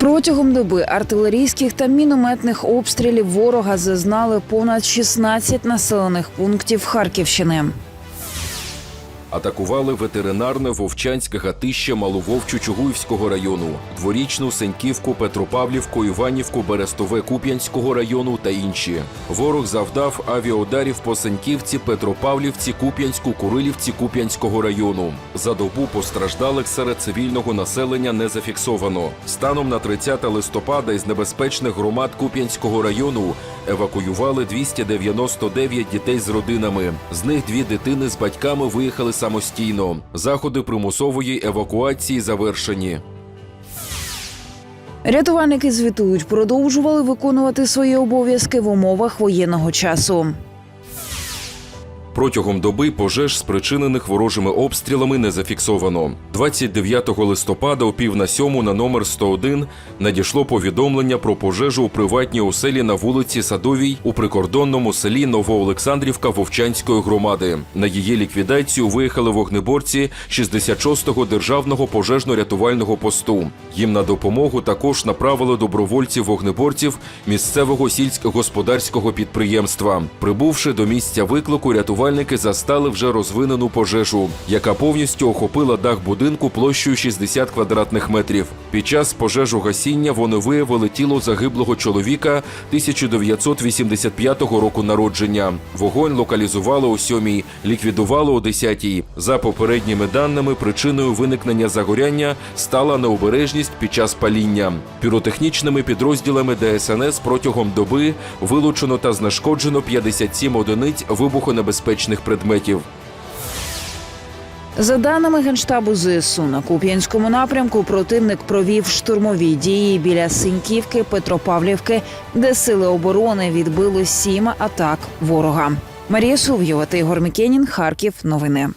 Протягом доби артилерійських та мінометних обстрілів ворога зазнали понад 16 населених пунктів Харківщини. Атакували ветеринарне Вовчанське гатище Малововчу Чугуївського району, дворічну Сеньківку, Петропавлівку, Іванівку, Берестове Куп'янського району та інші. Ворог завдав авіаударів по Сеньківці, Петропавлівці, Куп'янську, Курилівці Куп'янського району. За добу постраждалих серед цивільного населення не зафіксовано. Станом на 30 листопада із небезпечних громад Куп'янського району евакуювали 299 дітей з родинами. З них дві дитини з батьками виїхали самостійно. Заходи примусової евакуації завершені. Рятувальники звітують, продовжували виконувати свої обов'язки в умовах воєнного часу. Протягом доби пожеж, спричинених ворожими обстрілами, не зафіксовано. 29 листопада о пів на сьому на номер 101 надійшло повідомлення про пожежу у приватній оселі на вулиці Садовій у прикордонному селі Новоолександрівка Вовчанської громади. На її ліквідацію виїхали вогнеборці 66-го державного пожежно-рятувального посту. Їм на допомогу також направили добровольців-вогнеборців місцевого сільськогосподарського підприємства. Прибувши до місця виклику, рятувальники застали вже розвинену пожежу, яка повністю охопила дах будинку площею 60 квадратних метрів. Під час пожежогасіння вони виявили тіло загиблого чоловіка 1985 року народження. Вогонь локалізували о 7 ліквідували о 10 За попередніми даними, причиною виникнення загоряння стала необережність під час паління. Піротехнічними підрозділами ДСНС протягом доби вилучено та знешкоджено 57 одиниць вибухонебезпечних предметів. За даними генштабу ЗСУ, на Куп'янському напрямку противник провів штурмові дії біля Синьківки, Петропавлівки, де сили оборони відбили сім атак ворога. Марія Сув'єва та Ігор Мікенін, Харків. Новини.